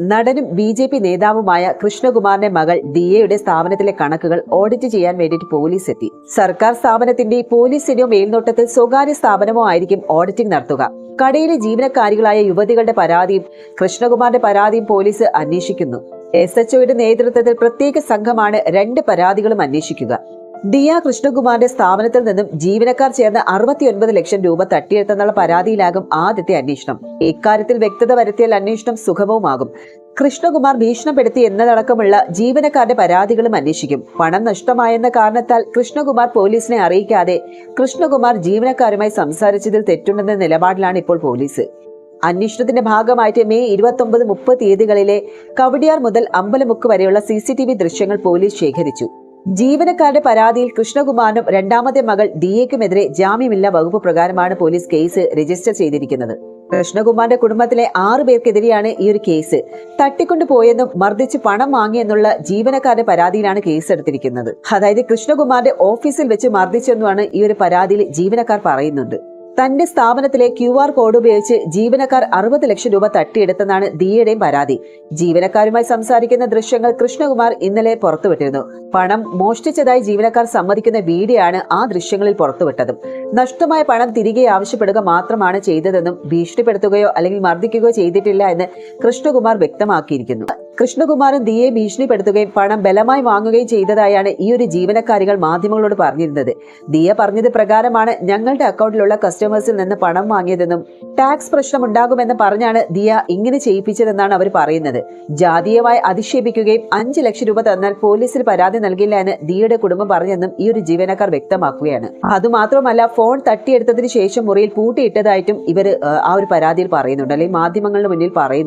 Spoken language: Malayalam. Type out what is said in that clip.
നടനും ബി ജെ പി നേതാവുമായ കൃഷ്ണകുമാറിന്റെ മകൾ ദിയയുടെ സ്ഥാപനത്തിലെ കണക്കുകൾ ഓഡിറ്റ് ചെയ്യാൻ വേണ്ടിയിട്ട് പോലീസ് എത്തി. സർക്കാർ സ്ഥാപനത്തിന്റെ പോലീസിന്റെയോ മേൽനോട്ടത്തിൽ സ്വകാര്യ സ്ഥാപനമോ ആയിരിക്കും ഓഡിറ്റിംഗ് നടത്തുക. കടയിലെ ജീവനക്കാരികളായ യുവതികളുടെ പരാതിയും കൃഷ്ണകുമാറിന്റെ പരാതിയും പോലീസ് അന്വേഷിക്കുന്നു. എസ് എച്ച്ഒയുടെ നേതൃത്വത്തിൽ പ്രത്യേക സംഘമാണ് രണ്ട് പരാതികളും അന്വേഷിക്കുക. ദിയ കൃഷ്ണകുമാറിന്റെ സ്ഥാപനത്തിൽ നിന്നും ജീവനക്കാർ ചേർന്ന് അറുപത്തിയൊൻപത് ലക്ഷം രൂപ തട്ടിയെടുത്തെന്നുള്ള പരാതിയിലാകും ആദ്യത്തെ അന്വേഷണം. ഇക്കാര്യത്തിൽ വ്യക്തത വരുത്തിയാൽ അന്വേഷണം സുഗമവുമാകും. കൃഷ്ണകുമാർ ഭീഷണപ്പെടുത്തി എന്നതടക്കമുള്ള ജീവനക്കാരുടെ പരാതികളും അന്വേഷിക്കും. പണം നഷ്ടമായെന്ന കാരണത്താൽ കൃഷ്ണകുമാർ പോലീസിനെ അറിയിക്കാതെ കൃഷ്ണകുമാർ ജീവനക്കാരുമായി സംസാരിച്ചതിൽ തെറ്റുണ്ടെന്ന നിലപാടിലാണ് ഇപ്പോൾ പോലീസ്. അന്വേഷണത്തിന്റെ ഭാഗമായിട്ട് മെയ് ഇരുപത്തി ഒമ്പത് മുപ്പത് തീയതികളിലെ കവടിയാർ മുതൽ അമ്പലമുക്ക് വരെയുള്ള സി ദൃശ്യങ്ങൾ പോലീസ് ശേഖരിച്ചു. ജീവനക്കാരുടെ പരാതിയിൽ കൃഷ്ണകുമാറിനും രണ്ടാമത്തെ മകൾ ദിയയ്ക്കുമെതിരെ ജാമ്യമില്ല വകുപ്പ് പ്രകാരമാണ് പോലീസ് കേസ് രജിസ്റ്റർ ചെയ്തിരിക്കുന്നത്. കൃഷ്ണകുമാറിന്റെ കുടുംബത്തിലെ ആറു പേർക്കെതിരെയാണ് ഈ ഒരു കേസ്. തട്ടിക്കൊണ്ടു പോയെന്നും മർദ്ദിച്ച് പണം വാങ്ങിയെന്നുള്ള ജീവനക്കാരുടെ പരാതിയിലാണ് കേസ് എടുത്തിരിക്കുന്നത്. അതായത് കൃഷ്ണകുമാറിന്റെ ഓഫീസിൽ വെച്ച് മർദ്ദിച്ചെന്നുമാണ് ഈ ഒരു പരാതിയിൽ ജീവനക്കാർ പറയുന്നുണ്ട്. തന്റെ സ്ഥാപനത്തിലെ ക്യു ആർ കോഡ് ഉപയോഗിച്ച് ജീവനക്കാർ അറുപത് ലക്ഷം രൂപ തട്ടിയെടുത്തെന്നാണ് ദിയയുടെയും പരാതി. ജീവനക്കാരുമായി സംസാരിക്കുന്ന ദൃശ്യങ്ങൾ കൃഷ്ണകുമാർ ഇന്നലെ പുറത്തുവിട്ടിരുന്നു. പണം മോഷ്ടിച്ചതായി ജീവനക്കാർ സമ്മതിക്കുന്ന വീഡിയോ ആണ് ആ ദൃശ്യങ്ങളിൽ പുറത്തുവിട്ടതും. നഷ്ടമായ പണം തിരികെ ആവശ്യപ്പെടുക മാത്രമാണ് ചെയ്തതെന്നും ഭീഷണിപ്പെടുത്തുകയോ അല്ലെങ്കിൽ മർദ്ദിക്കുകയോ ചെയ്തിട്ടില്ല എന്ന് കൃഷ്ണകുമാർ വ്യക്തമാക്കിയിരിക്കുന്നു. കൃഷ്ണകുമാറും ദിയെ ഭീഷണിപ്പെടുത്തുകയും പണം ബലമായി വാങ്ങുകയും ചെയ്തതായാണ് ഈ ഒരു ജീവനക്കാരികൾ മാധ്യമങ്ങളോട് പറഞ്ഞിരുന്നത്. ദിയ പറഞ്ഞത് പ്രകാരമാണ് ഞങ്ങളുടെ അക്കൗണ്ടിലുള്ള കസ്റ്റമേഴ്സിൽ നിന്ന് പണം വാങ്ങിയതെന്നും ടാക്സ് പ്രശ്നം ഉണ്ടാകുമെന്ന് പറഞ്ഞാണ് ദിയ ഇങ്ങനെ ചെയ്യിപ്പിച്ചതെന്നാണ് അവർ പറയുന്നത്. ജാതീയമായി അധിക്ഷേപിക്കുകയും അഞ്ച് ലക്ഷം രൂപ തന്നാൽ പോലീസിൽ പരാതി നൽകില്ല എന്ന് ദിയയുടെ കുടുംബം പറഞ്ഞെന്നും ഈ ഒരു ജീവനക്കാർ വ്യക്തമാക്കുകയാണ്. അതുമാത്രമല്ല ഫോൺ തട്ടിയെടുത്തതിന് ശേഷം മുറിയിൽ പൂട്ടിയിട്ടതായിട്ടും ഇവർ ആ ഒരു പരാതിയിൽ പറയുന്നുണ്ട്. അല്ലെങ്കിൽ മാധ്യമങ്ങളുടെ മുന്നിൽ പറയുന്നു